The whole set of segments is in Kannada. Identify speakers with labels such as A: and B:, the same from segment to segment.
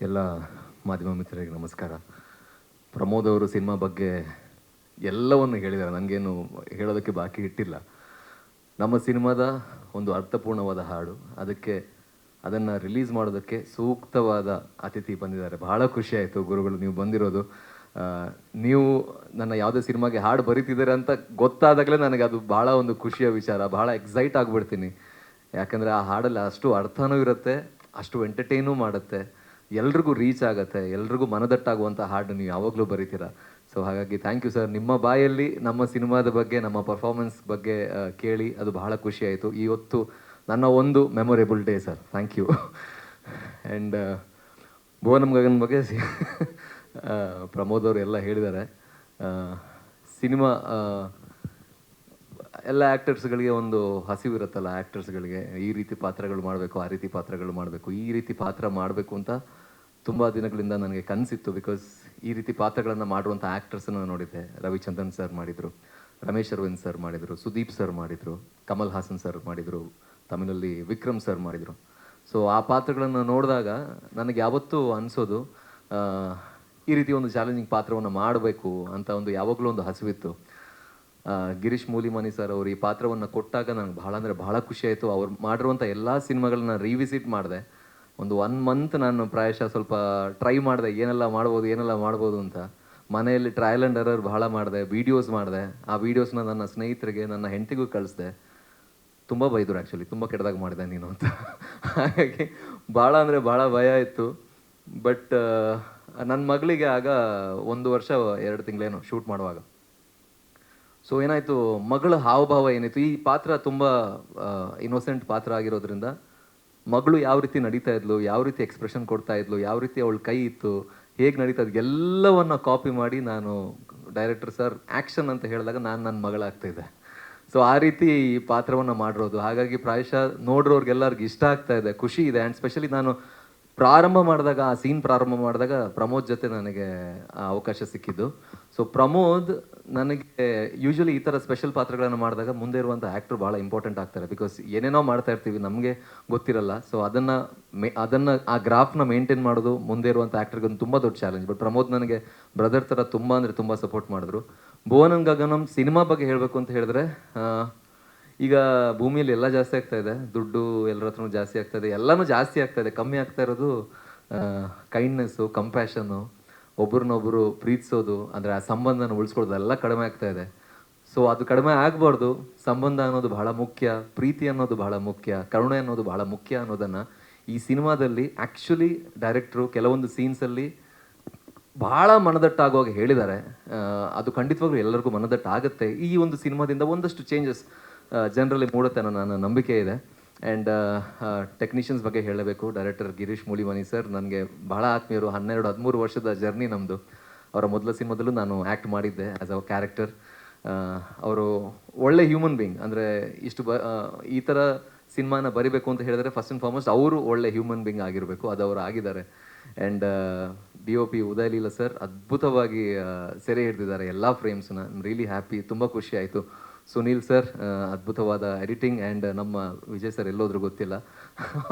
A: ಎಲ್ಲ ಮಾಧ್ಯಮ ಮಿತ್ರರಿಗೆ ನಮಸ್ಕಾರ. ಪ್ರಮೋದ್ ಅವರು ಸಿನಿಮಾ ಬಗ್ಗೆ ಎಲ್ಲವನ್ನು ಹೇಳಿದ್ದಾರೆ. ನನಗೇನು ಹೇಳೋದಕ್ಕೆ ಬಾಕಿ ಇಟ್ಟಿಲ್ಲ. ನಮ್ಮ ಸಿನಿಮಾದ ಒಂದು ಅರ್ಥಪೂರ್ಣವಾದ ಹಾಡು. ಅದಕ್ಕೆ ಅದನ್ನು ರಿಲೀಸ್ ಮಾಡೋದಕ್ಕೆ ಸೂಕ್ತವಾದ ಅತಿಥಿ ಬಂದಿದ್ದಾರೆ. ಬಹಳ ಖುಷಿಯಾಯಿತು ಗುರುಗಳು ನೀವು ಬಂದಿರೋದು. ನೀವು ನನ್ನ ಯಾವುದೇ ಸಿನಿಮಾಗೆ ಹಾಡು ಬರೀತಿದ್ದೀರ ಅಂತ ಗೊತ್ತಾದಾಗಲೇ ನನಗೆ ಅದು ಭಾಳ ಒಂದು ಖುಷಿಯ ವಿಚಾರ. ಭಾಳ ಎಕ್ಸೈಟ್ ಆಗಿಬಿಡ್ತೀನಿ. ಯಾಕಂದರೆ ಆ ಹಾಡಲ್ಲಿ ಅಷ್ಟು ಅರ್ಥನೂ ಇರುತ್ತೆ, ಅಷ್ಟು ಎಂಟರ್ಟೈನೂ ಮಾಡುತ್ತೆ. ಎಲ್ರಿಗೂ ರೀಚ್ ಆಗುತ್ತೆ, ಎಲ್ರಿಗೂ ಮನದಟ್ಟಾಗುವಂಥ ಹಾಡು ನೀವು ಯಾವಾಗಲೂ ಬರೀತೀರಾ. ಸೊ ಹಾಗಾಗಿ ಥ್ಯಾಂಕ್ ಯು ಸರ್ ನಿಮ್ಮ ಬಾಯಲ್ಲಿ ನಮ್ಮ ಸಿನಿಮಾದ ಬಗ್ಗೆ, ನಮ್ಮ ಪರ್ಫಾರ್ಮೆನ್ಸ್ ಬಗ್ಗೆ ಕೇಳಿ ಅದು ಬಹಳ ಖುಷಿ ಆಯಿತು. ಇವತ್ತು ನನ್ನ ಒಂದು memorable day sir thank you and Bhuvanam Gagan ಬಗ್ಗೆ ಪ್ರಮೋದ್ ಅವರು ಎಲ್ಲ ಹೇಳಿದ್ದಾರೆ. ಸಿನಿಮಾ ಎಲ್ಲ ಆ್ಯಕ್ಟರ್ಸ್ಗಳಿಗೆ ಒಂದು ಹಸಿವಿರುತ್ತಲ್ಲ ಆ್ಯಕ್ಟರ್ಸ್ಗಳಿಗೆ ಈ ರೀತಿ ಪಾತ್ರಗಳು ಮಾಡಬೇಕು, ಆ ರೀತಿ ಪಾತ್ರಗಳು ಮಾಡಬೇಕು, ಈ ರೀತಿ ಪಾತ್ರ ಮಾಡಬೇಕು ಅಂತ ತುಂಬ ದಿನಗಳಿಂದ ನನಗೆ ಕನಸಿತ್ತು. ಬಿಕಾಸ್ ಈ ರೀತಿ ಪಾತ್ರಗಳನ್ನು ಮಾಡುವಂಥ ಆ್ಯಕ್ಟರ್ಸನ್ನು ನೋಡಿದ್ದೆ. ರವಿಚಂದ್ರನ್ ಸರ್ ಮಾಡಿದರು, ರಮೇಶ್ ಅರವಿಂದ್ ಸರ್ ಮಾಡಿದರು, ಸುದೀಪ್ ಸರ್ ಮಾಡಿದರು, ಕಮಲ್ ಹಾಸನ್ ಸರ್ ಮಾಡಿದರು, ತಮಿಳಲ್ಲಿ ವಿಕ್ರಮ್ ಸರ್ ಮಾಡಿದರು. ಸೊ ಆ ಪಾತ್ರಗಳನ್ನು ನೋಡಿದಾಗ ನನಗೆ ಯಾವತ್ತೂ ಅನಿಸೋದು ಈ ರೀತಿ ಒಂದು ಚಾಲೆಂಜಿಂಗ್ ಪಾತ್ರವನ್ನು ಮಾಡಬೇಕು ಅಂತ ಒಂದು ಯಾವಾಗಲೂ ಒಂದು ಹಸಿವಿತ್ತು. ಗಿರೀಶ್ ಮೂಲಿಮನಿ ಸರ್ ಅವರು ಈ ಪಾತ್ರವನ್ನು ಕೊಟ್ಟಾಗ ನನಗೆ ಭಾಳ ಅಂದರೆ ಭಾಳ ಖುಷಿ ಆಯಿತು. ಅವ್ರು ಮಾಡಿರುವಂಥ ಎಲ್ಲ ಸಿನಿಮಾಗಳನ್ನ ರಿವಿಸಿಟ್ ಮಾಡಿದೆ. ಒಂದು ಒನ್ ಮಂತ್ ನಾನು ಪ್ರಾಯಶಃ ಸ್ವಲ್ಪ ಟ್ರೈ ಮಾಡಿದೆ. ಏನೆಲ್ಲ ಮಾಡ್ಬೋದು ಏನೆಲ್ಲ ಮಾಡ್ಬೋದು ಅಂತ. ಮನೆಯಲ್ಲಿ ಟ್ರಯಲ್ ಆ್ಯಂಡ್ ಎರರ್ ಭಾಳ ಮಾಡಿದೆ. ವೀಡಿಯೋಸ್ ಮಾಡಿದೆ. ಆ ವೀಡಿಯೋಸ್ನ ನನ್ನ ಸ್ನೇಹಿತರಿಗೆ, ನನ್ನ ಹೆಂಡತಿಗೂ ಕಳಿಸ್ದೆ. ತುಂಬ ಬೈದರು ಆ್ಯಕ್ಚುಲಿ ತುಂಬ ಕೆಟ್ಟದಾಗ ಮಾಡಿದೆ ನೀನು ಅಂತ. ಹಾಗಾಗಿ ಭಾಳ ಅಂದರೆ ಭಾಳ ಭಯ ಇತ್ತು. ಬಟ್ ನನ್ನ ಮಗಳಿಗೆ ಆಗ ಒಂದು ವರ್ಷ, ಎರಡು ತಿಂಗಳೇನು ಶೂಟ್ ಮಾಡುವಾಗ. ಸೊ ಏನಾಯಿತು? ಮಗಳ ಹಾವಭಾವ ಏನಿತ್ತು? ಈ ಪಾತ್ರ ತುಂಬ ಇನ್ನೋಸೆಂಟ್ ಪಾತ್ರ ಆಗಿರೋದ್ರಿಂದ ಮಗಳು ಯಾವ ರೀತಿ ನಡೀತಾ ಇದ್ಲು? ಯಾವ ರೀತಿ ಎಕ್ಸ್ಪ್ರೆಷನ್ ಕೊಡ್ತಾ ಇದ್ಲು? ಯಾವ ರೀತಿ ಅವಳ ಕೈ ಇತ್ತು? ಹೇಗೆ ನಡೀತಾ ಇದ್ದು ಕಾಪಿ ಮಾಡಿ ನಾನು ಡೈರೆಕ್ಟರ್ ಸರ್ ಆ್ಯಕ್ಷನ್ ಅಂತ ಹೇಳಿದಾಗ ನಾನು ನನ್ನ ಮಗಳಾಗ್ತಾ ಇದ್ದೆ. ಸೊ ಆ ರೀತಿ ಈ ಪಾತ್ರವನ್ನು ಮಾಡಿರೋದು. ಹಾಗಾಗಿ ಪ್ರಾಯಶಃ ನೋಡಿರೋರ್ಗೆಲ್ಲರಿಗೂ ಇಷ್ಟ ಆಗ್ತಾ ಇದೆ. ಖುಷಿ ಇದೆ. ಆ್ಯಂಡ್ ಸ್ಪೆಷಲಿ ನಾನು ಪ್ರಾರಂಭ ಮಾಡಿದಾಗ, ಆ ಸೀನ್ ಪ್ರಾರಂಭ ಮಾಡಿದಾಗ ಪ್ರಮೋದ್ ಜೊತೆ ನನಗೆ ಅವಕಾಶ ಸಿಕ್ಕಿದ್ದು. ಸೊ ಪ್ರಮೋದ್ ನನಗೆ ಯೂಶಲಿ ಈ ಥರ ಸ್ಪೆಷಲ್ ಪಾತ್ರಗಳನ್ನು ಮಾಡಿದಾಗ ಮುಂದೆ ಇರುವಂಥ ಆ್ಯಕ್ಟ್ರು ಭಾಳ ಇಂಪಾರ್ಟೆಂಟ್ ಆಗ್ತಾರೆ. ಬಿಕಾಸ್ ಏನೇನೋ ಮಾಡ್ತಾ ಇರ್ತೀವಿ, ನಮಗೆ ಗೊತ್ತಿರಲ್ಲ. ಸೊ ಅದನ್ನು ಮೇ, ಅದನ್ನು ಆ ಗ್ರಾಫ್ನ ಮೇಂಟೈನ್ ಮಾಡೋದು, ಮುಂದೆ ಇರುವಂಥ ಆ್ಯಕ್ಟ್ರಿಗೊಂದು ತುಂಬ ದೊಡ್ಡ ಚಾಲೆಂಜ್ ಬಟ್ ಪ್ರಮೋದ್ ನನಗೆ ಬ್ರದರ್ ಥರ ತುಂಬ ಅಂದರೆ ತುಂಬ ಸಪೋರ್ಟ್ ಮಾಡಿದ್ರು. ಭುವನಂ ಗಗನಂ ಸಿನಿಮಾ ಬಗ್ಗೆ ಹೇಳಬೇಕು ಅಂತ ಹೇಳಿದ್ರೆ ಈಗ ಭೂಮಿಯಲ್ಲಿ ಎಲ್ಲ ಜಾಸ್ತಿ ಆಗ್ತಾ ಇದೆ. ದುಡ್ಡು ಎಲ್ಲರ ಹತ್ರನೂ ಜಾಸ್ತಿ ಆಗ್ತಾ ಇದೆ. ಎಲ್ಲನೂ ಜಾಸ್ತಿ ಆಗ್ತಾ ಇದೆ. ಕಮ್ಮಿ ಆಗ್ತಾ ಇರೋದು ಕೈಂಡ್ನೆಸ್ಸು ಕಂಪ್ಯಾಷನ್ನು ಒಬ್ರನ್ನೊಬ್ರು ಪ್ರೀತಿಸೋದು, ಅಂದರೆ ಆ ಸಂಬಂಧನ ಉಳಿಸ್ಕೊಳ್ಳೋದು ಎಲ್ಲ ಕಡಿಮೆ ಆಗ್ತಾ ಇದೆ. ಸೊ ಅದು ಕಡಿಮೆ ಆಗಬಾರ್ದು. ಸಂಬಂಧ ಅನ್ನೋದು ಬಹಳ ಮುಖ್ಯ. ಪ್ರೀತಿ ಅನ್ನೋದು ಬಹಳ ಮುಖ್ಯ. ಕರುಣೆ ಅನ್ನೋದು ಬಹಳ ಮುಖ್ಯ ಅನ್ನೋದನ್ನು ಈ ಸಿನಿಮಾದಲ್ಲಿ ಆ್ಯಕ್ಚುಲಿ ಡೈರೆಕ್ಟ್ರು ಕೆಲವೊಂದು ಸೀನ್ಸಲ್ಲಿ ಭಾಳ ಮನದಟ್ಟಾಗುವಾಗ ಹೇಳಿದ್ದಾರೆ. ಅದು ಖಂಡಿತವಾಗ್ಲೂ ಎಲ್ಲರಿಗೂ ಮನದಟ್ಟಾಗುತ್ತೆ. ಈ ಒಂದು ಸಿನಿಮಾದಿಂದ ಒಂದಷ್ಟು ಚೇಂಜಸ್ ಜನರಲ್ಲಿ ಮೂಡುತ್ತೆ ಅನ್ನೋ ನನ್ನ ನಂಬಿಕೆ ಇದೆ. ಆ್ಯಂಡ್ ಟೆಕ್ನಿಷಿಯನ್ಸ್ ಬಗ್ಗೆ ಹೇಳಬೇಕು. ಡೈರೆಕ್ಟರ್ ಗಿರೀಶ್ ಮೂಲಿಮನಿ ಸರ್ ನನಗೆ ಬಹಳ ಆತ್ಮೀಯರು ಹನ್ನೆರಡು, ಹದಿಮೂರು ವರ್ಷದ ಜರ್ನಿ ನಮ್ಮದು ಅವರ ಮೊದಲ ಸಿನಿಮಾದಲ್ಲೂ ನಾನು ಆ್ಯಕ್ಟ್ ಮಾಡಿದ್ದೆ ಆ್ಯಸ್ ಅ ಕ್ಯಾರೆಕ್ಟರ್ ಅವರು ಒಳ್ಳೆ ಹ್ಯೂಮನ್ ಬೀಯಿಂಗ್ ಅಂದರೆ ಇಷ್ಟು ಬ ಈ ಥರ ಸಿನಿಮಾನ ಬರಿಬೇಕು ಅಂತ ಹೇಳಿದ್ರೆ ಫಸ್ಟ್ ಆ್ಯಂಡ್ ಫಾರ್ಮೋಸ್ಟ್ ಅವರು ಒಳ್ಳೆ ಹ್ಯೂಮನ್ ಬೀಯಿಂಗ್ ಆಗಿರಬೇಕು. ಅದು ಅವರು ಆಗಿದ್ದಾರೆ. And D O P Udaya Leela sir ಅದ್ಭುತವಾಗಿ ಸೆರೆ ಹಿಡಿದಿದ್ದಾರೆ ಎಲ್ಲ ಫ್ರೇಮ್ಸ್ನ ರಿಯಲಿ ಹ್ಯಾಪಿ ತುಂಬ ಖುಷಿ ಆಯಿತು. ಸುನೀಲ್ ಸರ್ ಅದ್ಭುತವಾದ ಎಡಿಟಿಂಗ್ ಆ್ಯಂಡ್ ನಮ್ಮ ವಿಜಯ್ ಸರ್ ಎಲ್ಲೋದ್ರೂ ಗೊತ್ತಿಲ್ಲ.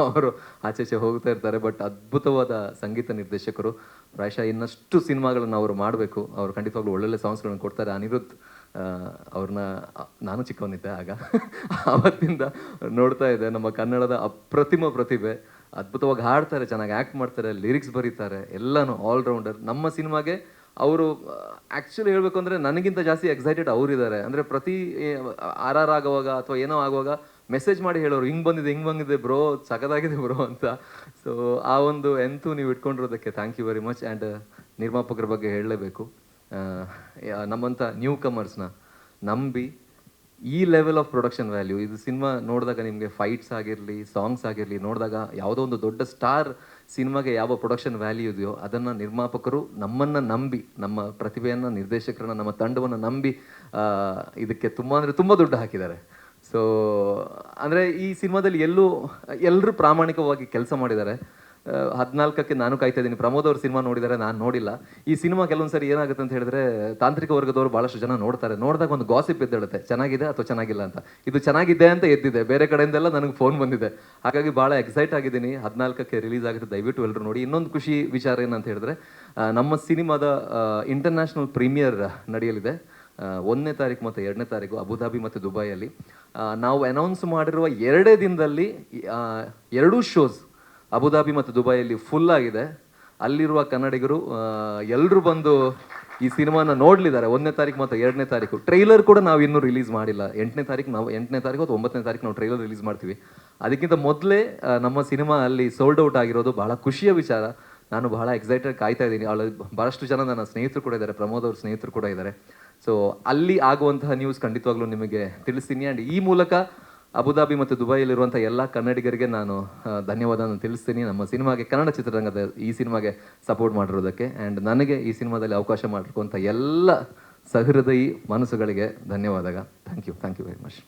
A: ಅವರು ಆಚೆಚೆ ಹೋಗ್ತಾ ಇರ್ತಾರೆ ಬಟ್ ಅದ್ಭುತವಾದ ಸಂಗೀತ ನಿರ್ದೇಶಕರು. ಪ್ರಾಯಶಃ ಇನ್ನಷ್ಟು ಸಿನಿಮಾಗಳನ್ನು ಅವರು ಮಾಡಬೇಕು. ಅವರು ಖಂಡಿತವಾಗ್ಲೂ ಒಳ್ಳೊಳ್ಳೆ ಸಾಂಗ್ಸ್ಗಳನ್ನು ಕೊಡ್ತಾರೆ. ಅನಿರುದ್ಧ ಅವ್ರನ್ನ ನಾನು ಚಿಕ್ಕವನಿದ್ದೆ ಆಗ. ಆವತ್ತಿಂದ ನೋಡ್ತಾ ಇದ್ದೆ. ನಮ್ಮ ಕನ್ನಡದ ಅಪ್ರತಿಮ ಪ್ರತಿಭೆ. ಅದ್ಭುತವಾಗಿ ಹಾಡ್ತಾರೆ, ಚೆನ್ನಾಗಿ ಆ್ಯಕ್ಟ್ ಮಾಡ್ತಾರೆ ಲಿರಿಕ್ಸ್ ಬರೀತಾರೆ, ಎಲ್ಲನೂ ಆಲ್ರೌಂಡರ್ ನಮ್ಮ ಸಿನಿಮಾಗೆ ಅವರು ಆ್ಯಕ್ಚುಲಿ ಹೇಳಬೇಕು ಅಂದರೆ ನನಗಿಂತ ಜಾಸ್ತಿ ಎಕ್ಸೈಟೆಡ್ ಅವರಿದ್ದಾರೆ. ಅಂದರೆ ಪ್ರತಿ ಆರ್ ಆರ್ ಆಗುವಾಗ ಅಥವಾ ಏನೋ ಆಗುವಾಗ ಮೆಸೇಜ್ ಮಾಡಿ ಹೇಳೋರು, ಹಿಂಗೆ ಬಂದಿದೆ ಹಿಂಗೆ ಬಂದಿದೆ ಬ್ರೋ ಸಖತ್ತಾಗಿದೆ ಬ್ರೋ ಅಂತ. ಸೊ ಆ ಒಂದು ಎಂತೂ ನೀವು ಇಟ್ಕೊಂಡಿರೋದಕ್ಕೆ thank you very much and ನಿರ್ಮಾಪಕರ ಬಗ್ಗೆ ಹೇಳಲೇಬೇಕು. ನಮ್ಮಂಥ ನ್ಯೂ ಕಮರ್ಸ್ನ ನಂಬಿ ಈ ಲೆವೆಲ್ ಆಫ್ ಪ್ರೊಡಕ್ಷನ್ ವ್ಯಾಲ್ಯೂ ಇದು ಸಿನಿಮಾ ನೋಡಿದಾಗ ನಿಮಗೆ ಫೈಟ್ಸ್ ಆಗಿರಲಿ ಸಾಂಗ್ಸ್ ಆಗಿರಲಿ, ನೋಡಿದಾಗ ಯಾವುದೋ ಒಂದು ದೊಡ್ಡ ಸ್ಟಾರ್ ಸಿನಿಮಾಗೆ ಯಾವ ಪ್ರೊಡಕ್ಷನ್ ವ್ಯಾಲ್ಯೂ ಇದೆಯೋ ಅದನ್ನು ನಿರ್ಮಾಪಕರು ನಮ್ಮನ್ನು ನಂಬಿ, ನಮ್ಮ ಪ್ರತಿಭೆಯನ್ನು, ನಿರ್ದೇಶಕರನ್ನು, ನಮ್ಮ ತಂಡವನ್ನು ನಂಬಿ ಇದಕ್ಕೆ ತುಂಬ ಅಂದರೆ ತುಂಬ ದುಡ್ಡು ಹಾಕಿದ್ದಾರೆ. ಸೊ ಅಂದರೆ ಈ ಸಿನಿಮಾದಲ್ಲಿ ಎಲ್ಲೂ ಎಲ್ಲರೂ ಪ್ರಾಮಾಣಿಕವಾಗಿ ಕೆಲಸ ಮಾಡಿದ್ದಾರೆ. ಹದಿನಾಲ್ಕಕ್ಕೆ ನಾನು ಕಾಯ್ತಾ ಇದ್ದೀನಿ. ಪ್ರಮೋದ್ ಅವ್ರ ಸಿನಿಮಾ ನೋಡಿದರೆ, ನಾನು ನೋಡಿಲ್ಲ. ಈ ಸಿನಿಮಾ ಕೆಲವೊಂದ್ಸರಿ ಏನಾಗುತ್ತೆ ಅಂತ ಹೇಳಿದ್ರೆ, ತಾಂತ್ರಿಕ ವರ್ಗದವರು ಭಾಳಷ್ಟು ಜನ ನೋಡ್ತಾರೆ. ನೋಡಿದಾಗ ಒಂದು ಗಾಸಿಪ್ ಎದ್ದೇಳುತ್ತೆ. ಚೆನ್ನಾಗಿದೆ ಅಥವಾ ಚೆನ್ನಾಗಿಲ್ಲ ಅಂತ. ಇದು ಚೆನ್ನಾಗಿದೆ ಅಂತ ಎದ್ದಿದೆ. ಬೇರೆ ಕಡೆಯಿಂದೆಲ್ಲ ನನಗೆ ಫೋನ್ ಬಂದಿದೆ. ಹಾಗಾಗಿ ಭಾಳ ಎಕ್ಸೈಟ್ ಆಗಿದ್ದೀನಿ. ಹದಿನಾಲ್ಕಕ್ಕೆ ರಿಲೀಸ್ ಆಗುತ್ತೆ. ದಯವಿಟ್ಟು ಎಲ್ಲರೂ ನೋಡಿ. ಇನ್ನೊಂದು ಖುಷಿ ವಿಚಾರ ಏನಂತ ಹೇಳಿದ್ರೆ ನಮ್ಮ ಸಿನಿಮಾದ ಇಂಟರ್ನ್ಯಾಷನಲ್ ಪ್ರೀಮಿಯರ್ ನಡೆಯಲಿದೆ. ಒಂದನೇ ತಾರೀಕು ಮತ್ತು ಎರಡನೇ ತಾರೀಕು ಅಬುಧಾಬಿ ಮತ್ತು ದುಬೈಯಲ್ಲಿ. ನಾವು ಅನೌನ್ಸ್ ಮಾಡಿರುವ ಎರಡೇ ದಿನದಲ್ಲಿ ಎರಡೂ ಶೋಸ್ ಅಬುಧಾಬಿ ಮತ್ತು ದುಬೈಯಲ್ಲಿ ಫುಲ್ ಆಗಿದೆ. ಅಲ್ಲಿರುವ ಕನ್ನಡಿಗರು ಎಲ್ಲರೂ ಬಂದು ಈ ಸಿನಿಮಾನ ನೋಡ್ಲಿದ್ದಾರೆ. ಒಂದನೇ ತಾರೀಕು ಮತ್ತು ಎರಡನೇ ತಾರೀಕು ಟ್ರೈಲರ್ ಕೂಡ ನಾವು ಇನ್ನೂ ರಿಲೀಸ್ ಮಾಡಿಲ್ಲ. ಎಂಟನೇ ತಾರೀಕು ನಾವು, ಎಂಟನೇ ತಾರೀಕು ಅಥವಾ ಒಂಬತ್ತನೇ ತಾರೀಕು ನಾವು ಟ್ರೈಲರ್ ರಿಲೀಸ್ ಮಾಡ್ತೀವಿ. ಅದಕ್ಕಿಂತ ಮೊದಲೇ ನಮ್ಮ ಸಿನಿಮಾ ಅಲ್ಲಿ ಸೋಲ್ಡ್ ಔಟ್ ಆಗಿರೋದು ಬಹಳ ಖುಷಿಯ ವಿಚಾರ. ನಾನು ಬಹಳ ಎಕ್ಸೈಟೆಡ್ ಕಾಯ್ತಾ ಇದ್ದೀನಿ. ಅವಳು ಭಾಳಷ್ಟು ಜನ ನನ್ನ ಸ್ನೇಹಿತರು ಕೂಡ ಇದ್ದಾರೆ. ಪ್ರಮೋದ್ ಅವ್ರ ಸ್ನೇಹಿತರು ಕೂಡ ಇದ್ದಾರೆ. ಸೊ ಅಲ್ಲಿ ಆಗುವಂತಹ ನ್ಯೂಸ್ ಖಂಡಿತವಾಗ್ಲೂ ನಿಮಗೆ ತಿಳಿಸ್ತೀನಿ. ಆ್ಯಂಡ್ ಈ ಮೂಲಕ ಅಬುಧಾಬಿ ಮತ್ತು ದುಬೈಯಲ್ಲಿರುವಂಥ ಎಲ್ಲ ಕನ್ನಡಿಗರಿಗೆ ನಾನು ಧನ್ಯವಾದವನ್ನು ತಿಳಿಸ್ತೀನಿ. ನಮ್ಮ ಸಿನಿಮಾಗೆ, ಕನ್ನಡ ಚಿತ್ರರಂಗದ ಈ ಸಿನಿಮಾಗೆ ಸಪೋರ್ಟ್ ಮಾಡಿರೋದಕ್ಕೆ ಆ್ಯಂಡ್ ನನಗೆ ಈ ಸಿನಿಮಾದಲ್ಲಿ ಅವಕಾಶ ಮಾಡಿರುವಂಥ ಎಲ್ಲ ಸಹೃದಯಿ ಮನಸ್ಸುಗಳಿಗೆ ಧನ್ಯವಾದಗ thank you thank you very much